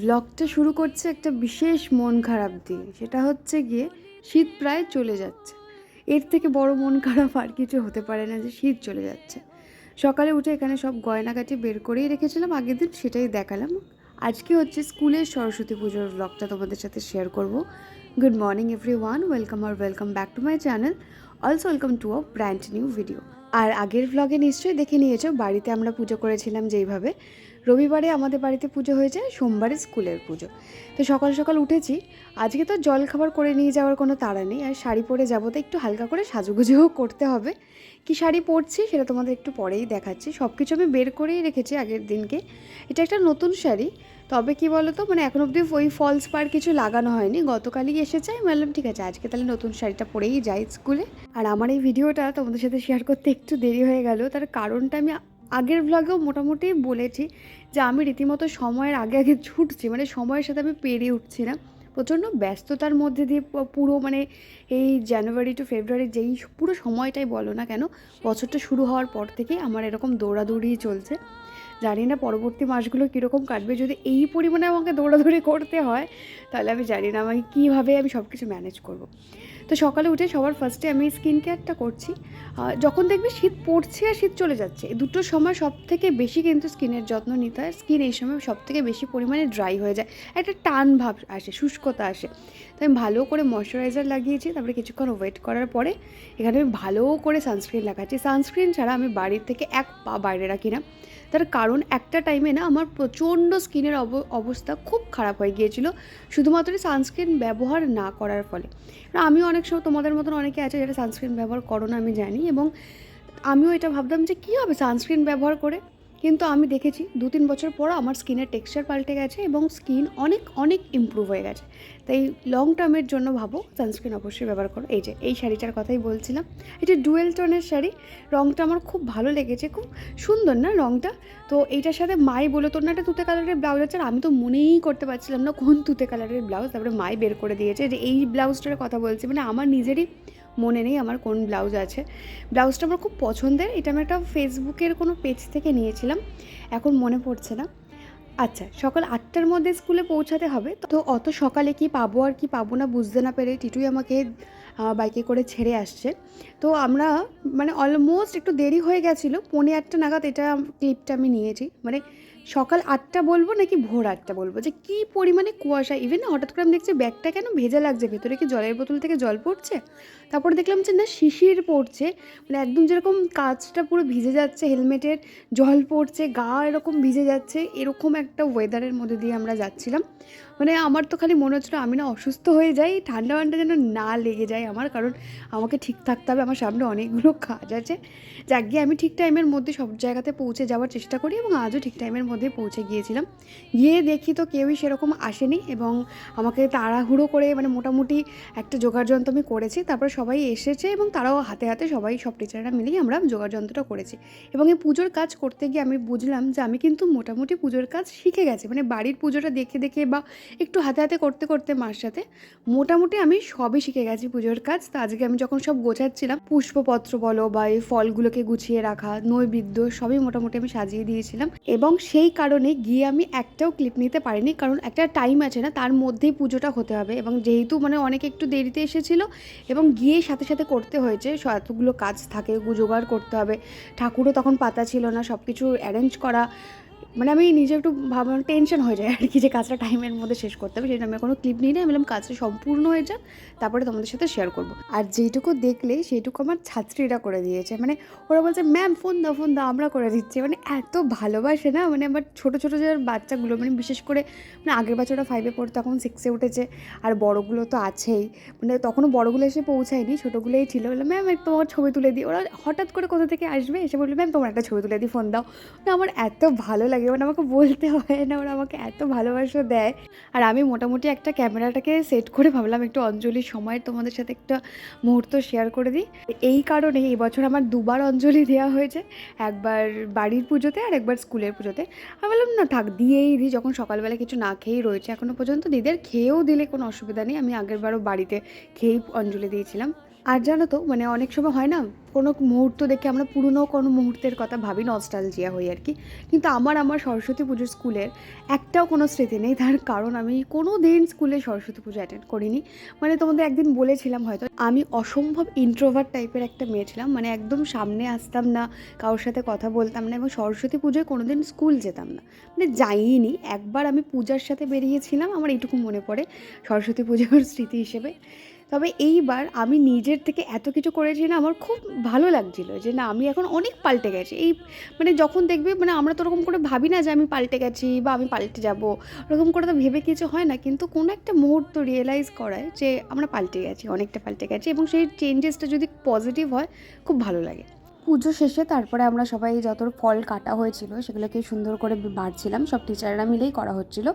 ব্লগটা শুরু করছে একটা বিশেষ মন খারাপ দিয়ে। সেটা হচ্ছে গিয়ে শীত প্রায় চলে যাচ্ছে। এর থেকে বড় মন খারাপ আর কিছু হতে পারে না যে শীত চলে যাচ্ছে। সকালে উঠে এখানে সব গয়নাগাটি বের করেই রেখেছিলাম, আগের দিন সেটাই দেখালাম। আজকে হচ্ছে স্কুলের সরস্বতী পুজোর ব্লগটা তোমাদের সাথে শেয়ার করব। Good morning everyone welcome R welcome back to my channel also welcome to a brand new video আর আগের ভ্লগে নিশ্চয়ই দেখে নিয়েছো, বাড়িতে আমরা পুজো করেছিলাম যেইভাবে। রবিবারে আমাদের বাড়িতে পুজো হয়েছে সোমবারে স্কুলের পুজো। তো সকাল সকাল উঠেছি, আজকে তো জল খাবার করে নিয়ে যাওয়ার কোনো তাড়া নেই, আর শাড়ি পরে যাব তো একটু হালকা করে সাজুগুজুও করতে হবে। কি শাড়ি পরছি সেটা তোমাদের একটু পরেই দেখাচ্ছি সব কিছু আমি বের করেই রেখেছি আগের দিনকে। এটা একটা নতুন শাড়ি, তবে কি বলো তো মানে এখন অবধি ওই ফলস পার কিছু লাগানো হয়নি, গতকালই এসেছে, আমি বললাম ঠিক আছে, আজকে তাহলে নতুন শাড়িটা পরেই যাই স্কুলে। আর আমার এই ভিডিওটা তোমাদের সাথে শেয়ার করতে একটু দেরি হয়ে গেল, তার কারণটা আমি আগের ভ্লগেও মোটামুটি বলেছি যে আমি রীতিমতো সময়ের আগে আগে ছুটছি মানে সময়ের সাথে আমি পেরিয়ে উঠছি না। প্রচণ্ড ব্যস্ততার মধ্যে দিয়ে পুরো মানে এই জানুয়ারি টু ফেব্রুয়ারি যেই পুরো সময়টাই বলো না কেন, বছরটা শুরু হওয়ার পর থেকেই আমার এরকম দৌড়াদৌড়ি চলছে। জানি না পরবর্তী মাসগুলো কীরকম কাটবে, যদি এই পরিমাণে আমাকে দৌড়াদৌড়ি করতে হয়, তাহলে আমি জানি না আমাকে কীভাবে আমি সব কিছু ম্যানেজ করব। তো সকালে উঠে সবার ফার্স্টে আমি স্কিন কেয়ারটা করছি। যখন দেখবি শীত পড়ছে আর শীত চলে যাচ্ছে দুটোর সময় সব থেকে বেশি কিন্তু স্কিনের যত্ন নিতে হয়। স্কিন এই সময় সব থেকে বেশি পরিমাণে ড্রাই হয়ে যায়, একটা টান ভাব আসে, শুষ্কতা আসে। তো আমি ভালো করে ময়শ্চারাইজার লাগিয়েছি, তারপরে কিছুক্ষণ ওয়েট করার পরে এখানে আমি ভালো করে সানস্ক্রিন লাগাচ্ছি। সানস্ক্রিন ছাড়া আমি বাড়ির থেকে এক পা বাইরে রাখি না। তার কারণ একটা টাইমে না আমার প্রচণ্ড স্কিনের অবস্থা খুব খারাপ হয়ে গিয়েছিল। শুধুমাত্র সানস্ক্রিন ব্যবহার না করার ফলে। আমি আমিও অনেক সময় তোমাদের মতন অনেকে আছে যারা সানস্ক্রিন ব্যবহার করো না, আমি জানি। এবং আমিও এটা ভাবতাম যে কী হবে সানস্ক্রিন ব্যবহার করে? কিন্তু আমি দেখেছি দু তিন বছর পর আমার স্কিনের টেক্সচার পাল্টে গেছে এবং স্কিন অনেক অনেক ইমপ্রুভ হয়ে গেছে। তাই লং টার্মের জন্য ভাবো সানস্ক্রিন অবশ্যই ব্যবহার করো। এই যে, এই শাড়িটার কথাই বলছিলাম। এটা ডুয়েল টোনের শাড়ি রঙটা আমার খুব ভালো লেগেছে, খুব সুন্দর না রঙটা তো এইটার সাথে মাই বলে, তোর না একটা তুতে কালারের ব্লাউজ আছে, আর আমি তো মনেই করতে পারছিলাম না কোন তুতে কালারের ব্লাউজ তারপরে মাই বের করে দিয়েছে। যে, এই ব্লাউজটার কথা বলছি মানে আমার নিজেরই মনে নেই আমার কোন ব্লাউজ আছে। ব্লাউজটা আমার খুব পছন্দের, এটা আমি একটা ফেসবুকের কোনো পেজ থেকে নিয়েছিলাম, এখন মনে পড়ছে না। আচ্ছা সকাল আটটার মধ্যে স্কুলে পৌঁছাতে হবে, তো অত সকালে কি পাবো আর কি পাবো না বুঝতে না পেরে টিটুই আমাকে বাইকে করে ছেড়ে আসছে। তো আমরা মানে অলমোস্ট একটু দেরি হয়ে গেছিল, পৌনে আটটা নাগাদ এটা ক্লিপটা আমি নিয়েছি মানে সকাল আটটা বলব নাকি ভোর আটটা বলব? যে কি পরিমাণে কুয়াশা? ইভেন হঠাৎ করে আমি দেখছি ব্যাগটা কেন ভেজা লাগছে? ভেতরে কি জলের বোতল থেকে জল পড়ছে? তারপরে দেখলাম যে না, শিশির পড়ছে। মানে একদম যেরকম কাঁচটা পুরো ভিজে যাচ্ছে, হেলমেটের জল পড়ছে, গা এরকম ভিজে যাচ্ছে, এরকম একটা ওয়েদারের মধ্যে দিয়ে আমরা যাচ্ছিলাম। মানে আমার তো খালি মনে হচ্ছিল আমি না অসুস্থ হয়ে যাই, ঠান্ডা ঠান্ডা যেন না লেগে যায় আমার, কারণ আমাকে ঠিক থাকতে হবে, আমার সামনে অনেকগুলো কাজ আছে। যাক, গিয়ে আমি ঠিক টাইমের মধ্যে সব জায়গাতে পৌঁছে যাওয়ার চেষ্টা করি এবং আজও ঠিক টাইমের মধ্যে পৌঁছে গিয়েছিলাম। গিয়ে দেখি তো কেউই সেরকম আসেনি এবং আমাকে তাড়াহুড়ো করে মানে মোটামুটি একটা জোগাড় যন্ত্র আমি করেছি, তারপরে সবাই এসেছে এবং তারাও হাতে হাতে সবাই সব টিচাররা মিলেই আমরা জোগাড় যন্ত্রটা করেছি। এবং এই পুজোর কাজ করতে গিয়ে আমি বুঝলাম যে আমি কিন্তু মোটামুটি পুজোর কাজ শিখে গেছি মানে বাড়ির পুজোটা দেখে দেখে বা একটু হাতে হাতে করতে করতে মার সাথে। মোটামুটি আমি সবই শিখে গেছি পুজোর কাজ। তো আজকে আমি যখন সব গোছাচ্ছিলাম, পুষ্পপত্র বলো বা এই ফলগুলোকে গুছিয়ে রাখা, নৈবেদ্য সবই মোটামুটি আমি সাজিয়ে দিয়েছিলাম। এবং সেই কারণে গিয়ে আমি একটাও ক্লিপ নিতে পারিনি, কারণ একটা টাইম আছে না, তার মধ্যেই পুজোটা হতে হবে। এবং যেহেতু মানে অনেকে একটু দেরিতে এসেছিল, এবং গিয়ে সাথে সাথে করতে হয়েছে এতগুলো কাজ থাকে গু- জোগাড় করতে হবে। ঠাকুরও তখন পাতা ছিল না সব কিছু অ্যারেঞ্জ করা। মানে আমি নিজে একটু ভাবলাম টেনশন হয়ে যায় আর কি যে কাজটা টাইমের মধ্যে শেষ করতে হবে। সেটা আমি কোনো ক্লিপ নিই না বললাম কাজটা সম্পূর্ণ হয়ে যাক, তারপরে তোমাদের সাথে শেয়ার করব। আর যেইটুকু দেখলে সেইটুকু আমার ছাত্রীরা করে দিয়েছে। মানে ওরা বলছে ম্যাম ফোন দাও ফোন দাও, আমরা করে দিচ্ছি। মানে এত ভালোবাসে না? মানে আমার ছোটো ছোটো যে বাচ্চাগুলো মানে বিশেষ করে মানে আগের বছরটা ফাইভে পড়তো, এখন সিক্সে উঠেছে। আর বড়গুলো তো আছেই। মানে তখনও বড়গুলো এসে পৌঁছায়নি, ছোটোগুলোই ছিল। বললাম ম্যাম একটু তোমার ছবি তুলে দিই। ওরা হঠাৎ করে কোথা থেকে আসবে? এসে বলল ম্যাম তোমার একটা ছবি তুলে দিই ফোন দাও। আমার এত ভালো লাগে মানে আমাকে বলতে হয় না, ওরা আমাকে এত ভালোবাসা দেয়। আর আমি মোটামুটি একটা ক্যামেরাটাকে সেট করে ভাবলাম একটু অঞ্জলির সময় তোমাদের সাথে একটা মুহূর্ত শেয়ার করে দিই। এই কারণে এই বছর আমার দুবার অঞ্জলি দেওয়া হয়েছে। একবার বাড়ির পুজোতে আর একবার স্কুলের পুজোতে। আমি বললাম, না থাক, দিয়েই দিই। যখন সকালবেলা কিছু না খেয়েই রয়েছে এখনও পর্যন্ত, দিদের খেয়েও দিলে কোনো অসুবিধা নেই। আমি আগেরবারও বাড়িতে খেয়েই অঞ্জলি দিয়েছিলাম। আর জানো তো মানে অনেক সময় হয় না, কোনো মুহূর্ত দেখে আমরা পুরনো কোনো মুহূর্তের কথা ভাবি নস্টালজিয়া হই আর কি। কিন্তু আমার আমার সরস্বতী পুজোর স্কুলের একটাও কোনো স্মৃতি নেই, তার কারণ আমি কোনো দিন স্কুলে সরস্বতী পুজো অ্যাটেন্ড করিনি। মানে তোমাদের একদিন বলেছিলাম হয়তো, আমি অসম্ভব ইন্ট্রোভার টাইপের একটা মেয়ে ছিলাম মানে একদম সামনে আসতাম না, কারোর সাথে কথা বলতাম না এবং সরস্বতী পুজোয় কোনো দিন স্কুল যেতাম না। মানে যাইনি, একবার আমি পূজার সাথে বেরিয়েছিলাম, আমার এইটুকু মনে পড়ে সরস্বতী পুজোর স্মৃতি হিসেবে। তবে এইবার আমি নিজের থেকে এত কিছু করেছি না, আমার খুব ভালো লাগছিল যে না, আমি এখন অনেক পাল্টে গেছি। এই মানে যখন দেখবে মানে আমরা তো ওরকম করে ভাবি না যে আমি পাল্টে গেছি বা আমি পাল্টে যাব, ওরকম করে তো ভেবে কিছু হয় না। কিন্তু কোনো একটা মুহূর্ত রিয়েলাইজ করায় যে আমরা পাল্টে গেছি, অনেকটা পাল্টে গেছি এবং সেই চেঞ্জেসটা যদি পজিটিভ হয়, খুব ভালো লাগে। পুজো শেষে তারপরে আমরা সবাই যত ফল কাটা হয়েছিল সেগুলোকে সুন্দর করে বাড়ছিলাম, সব টিচাররা মিলেই করা হচ্ছিল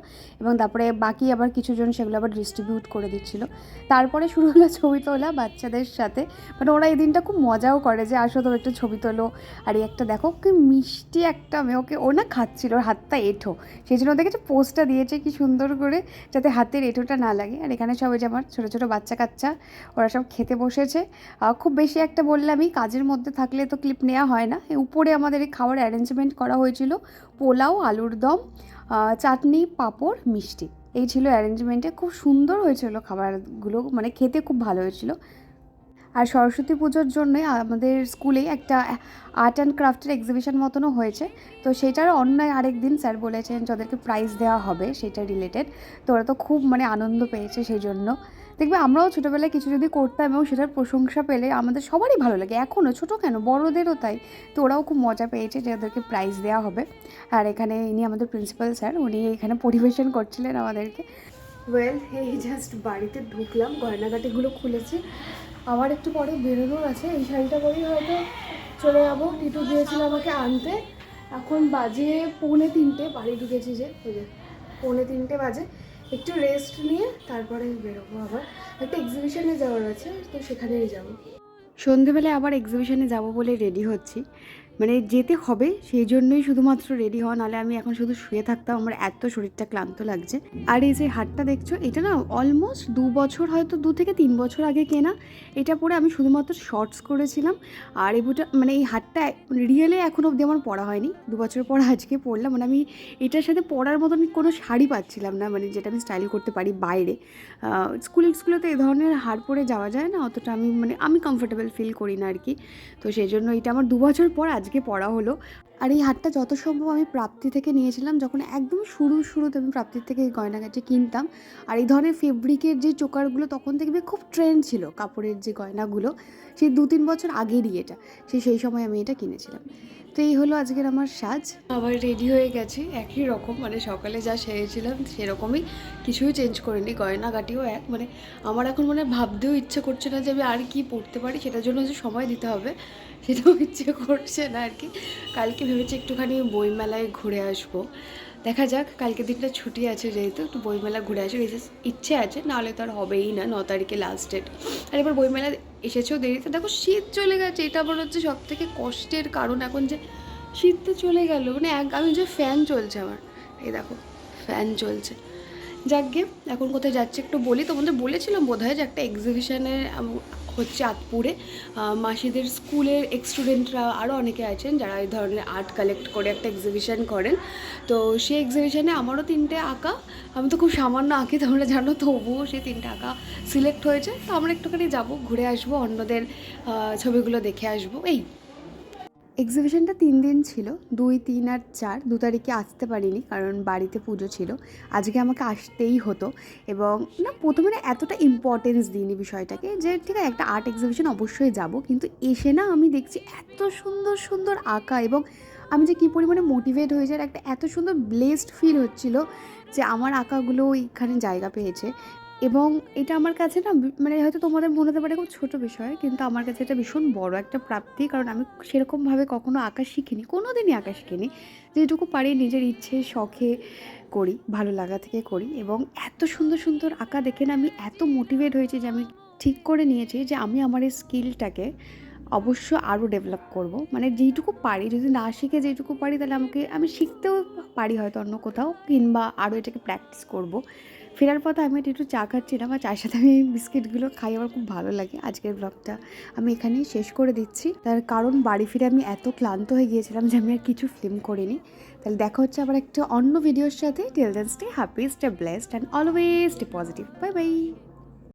এবং তারপরে বাকি আবার কিছুজন সেগুলো আবার ডিস্ট্রিবিউট করে দিচ্ছিল। তারপরে শুরু হলো ছবি তোলা বাচ্চাদের সাথে। মানে ওরা এই দিনটা খুব মজাও করে যে, আসো তো একটু ছবি তোলো। আর একটা দেখো, কি মিষ্টি একটা মেয়ে, ওকে ও না খাচ্ছিল, ওর হাতটা এঁঠো। সেই জন্য দেখেছে পোস্টটা দিয়েছে কি সুন্দর করে, যাতে হাতের এঁঠোটা না লাগে। আর এখানে সবাই যে আমার ছোটো ছোটো বাচ্চা কাচ্চা ওরা সব খেতে বসেছে। খুব বেশি একটা বললামই, কাজের মধ্যে থাকলে তো ক্লিপ নেওয়া হয় না। উপরে আমাদের এই খাওয়ার অ্যারেঞ্জমেন্ট করা হয়েছিল পোলাও, আলুর দম চাটনি, পাঁপড়, মিষ্টি। এই ছিল অ্যারেঞ্জমেন্টে খুব সুন্দর হয়েছিল খাবারগুলো মানে খেতে খুব ভালো হয়েছিল। আর সরস্বতী পুজোর জন্যই আমাদের স্কুলে একটা আর্ট অ্যান্ড ক্রাফটের এক্সিবিশন মতনও হয়েছে। তো সেটার অন্য আরেক দিন স্যার বলেছেন, যাদেরকে প্রাইজ দেওয়া হবে, সেটা রিলেটেড তো ওরা তো খুব মানে আনন্দ পেয়েছে সেই জন্য। দেখবে আমরাও ছোটোবেলায় কিছু যদি করতাম এবং সেটার প্রশংসা পেলে আমাদের সবারই ভালো লাগে। এখনও ছোটো কেন? বড়োদেরও তাই। তো ওরাও খুব মজা পেয়েছে যে ওদেরকে প্রাইজ দেওয়া হবে। আর এখানে ইনি আমাদের প্রিন্সিপাল স্যার উনি এখানে পরিবেশন করছিলেন আমাদেরকে। ওয়েল এই জাস্ট বাড়িতে ঢুকলাম, গয়নাগাটিগুলো খুলেছি। আবার একটু পরে বেরোনোর আছে, এই শাড়িটা পরেই হয়তো চলে যাব। টিটু গিয়েছিল আমাকে আনতে। এখন বাজে পৌনে তিনটে, বাড়ি ঢুকেছি যে, পৌনে তিনটে বাজে। একটু রেস্ট নিয়ে তারপরে বেরোবো আবার। একটা এক্সিবিশনে যাওয়ার আছে, তো সেখানেই যাব। সন্ধেবেলায় আবার এক্সিবিশনে যাব বলে রেডি হচ্ছি। মানে যেতে হবে, সেই জন্যই শুধুমাত্র রেডি হওয়া নাহলে আমি এখন শুধু শুয়ে থাকতাম, আমার এত শরীরটা ক্লান্ত লাগছে। আর এই যে হাটটা দেখছ, এটা না অলমোস্ট দু বছর, হয়তো দু থেকে তিন বছর আগে কেনা, এটা পরে আমি শুধুমাত্র শর্টস করেছিলাম। আর এই বুটা মানে এই হাটটা রিয়েলে এখনও অবধি আমার পরা হয়নি, দু বছর পর আজকে পরলাম। মানে আমি এটার সাথে পরার মতন কোনো শাড়ি পাচ্ছিলাম না মানে যেটা আমি স্টাইল করতে পারি বাইরে। স্কুল স্কুলেতে এই ধরনের হার পরে যাওয়া যায় না, অতটা আমি মানে আমি কমফোর্টেবল ফিল করি না আর কি। তো সেই জন্য এটা আমার দু বছর পর আজকে পড়া হলো। আর এই হাটটা যত সম্ভব আমি প্রাপ্তি থেকে নিয়েছিলাম, যখন একদম শুরু, শুরুতে আমি প্রাপ্তির থেকে এই গয়নাগাটি কিনতাম। আর এই ধরনের ফেব্রিকের যে চোকারগুলো তখন দেখবে খুব ট্রেন্ড ছিল, কাপড়ের যে গয়নাগুলো, সেই দু তিন বছর আগেরই এটা, সেই সেই সময় আমি এটা কিনেছিলাম। তো এই হলো আজকের আমার সাজ। আবার রেডি হয়ে গেছে, একই রকম মানে সকালে যা সেরেছিলাম সেরকমই কিছুই চেঞ্জ করিনি, গয়নাগাটিও এক মানে আমার এখন মানে ভাবতেও ইচ্ছে করছে না যে আমি আর কি পড়তে পারি, সেটার জন্য যে সময় দিতে হবে। সেটাও ইচ্ছে করছে না আর কি। কালকে ভেবেছি একটুখানি বইমেলায় ঘুরে আসব। দেখা যাক, কালকে দিনটা ছুটি আছে যেহেতু, একটু বইমেলা ঘুরে আসব। ইচ্ছে আছে, নাহলে তো আর হবেই না, ন তারিখে লাস্ট ডেট আর এবার বইমেলা এসেছেও দেরিতে। দেখো, শীত চলে গেছে। এটা আবার হচ্ছে সব থেকে কষ্টের কারণ এখন যে শীত তো চলে গেল। মানে এক, আমি যে ফ্যান চলছে আমার। এই দেখো ফ্যান চলছে। যাক গে এখন কোথায় যাচ্ছে একটু বলি। তোমাদের বলেছিলাম বোধ হয় যে একটা এক্সিবিশনে হচ্ছে আতপুরে। মাসিদের স্কুলের এক্স স্টুডেন্টরা আরও অনেকে আছেন যারা এই ধরনের আর্ট কালেক্ট করে একটা এক্সিবিশন করেন। তো সেই এক্সিবিশনে আমারও তিনটে আঁকা। আমি তো খুব সামান্য আঁকি তোমরা জানো, তবুও সেই তিনটে আঁকা সিলেক্ট হয়েছে। তো আমরা একটুখানি যাব, ঘুরে আসব, অন্যদের ছবিগুলো দেখে আসব। এই। এক্সিবিশনটা তিন দিন ছিল। দুই, তিন আর চার, দু তারিখে আসতে পারিনি কারণ বাড়িতে পুজো ছিল। আজকে আমাকে আসতেই হতো এবং না প্রথমে না এতটা ইম্পর্টেন্স দিইনি বিষয়টাকে যে ঠিক আছে, একটা আর্ট এক্সিবিশন অবশ্যই যাব। কিন্তু এসে না আমি দেখছি এত সুন্দর সুন্দর আঁকা এবং আমি যে কী পরিমাণে মোটিভেট হয়ে যায় একটা এত সুন্দর ব্লেসড ফিল হচ্ছিল যে আমার আঁকাগুলো এখানে জায়গা পেয়েছে। এবং এটা আমার কাছে না মানে হয়তো তোমাদের মনে হতে পারে খুব ছোটো বিষয়, কিন্তু আমার কাছে এটা ভীষণ বড় একটা প্রাপ্তি, কারণ আমি সেরকমভাবে কখনো আঁকা শিখিনি কোনো দিনই আঁকা শিখিনি। যেটুকু পারি নিজের ইচ্ছে, শখে করি, ভালো লাগা থেকে করি এবং এত সুন্দর সুন্দর আঁকা দেখে না আমি এত মোটিভেট হয়েছি যে আমি ঠিক করে নিয়েছি যে আমি আমার এই স্কিলটাকে অবশ্য আরও ডেভেলপ করব। মানে যেইটুকু পারি, যদি না শিখে যেইটুকু পারি তাহলে আমাকে, আমি শিখতেও পারি হয়তো অন্য কোথাও, কিংবা আরও এটাকে প্র্যাকটিস করব। ফেরার পথে আমি একটু চা খাচ্ছিলাম আর চায়ের সাথে আমি বিস্কিটগুলো খাই, আমার খুব ভালো লাগে। আজকের ব্লগটা আমি এখানেই শেষ করে দিচ্ছি। তার কারণ বাড়ি ফিরে আমি এত ক্লান্ত হয়ে গিয়েছিলাম যে আমি আর কিছু ফিল্ম করিনি। তাহলে দেখা হচ্ছে আবার একটা অন্য ভিডিওর সাথে। Till then stay happy stay blessed and always stay positive bye bye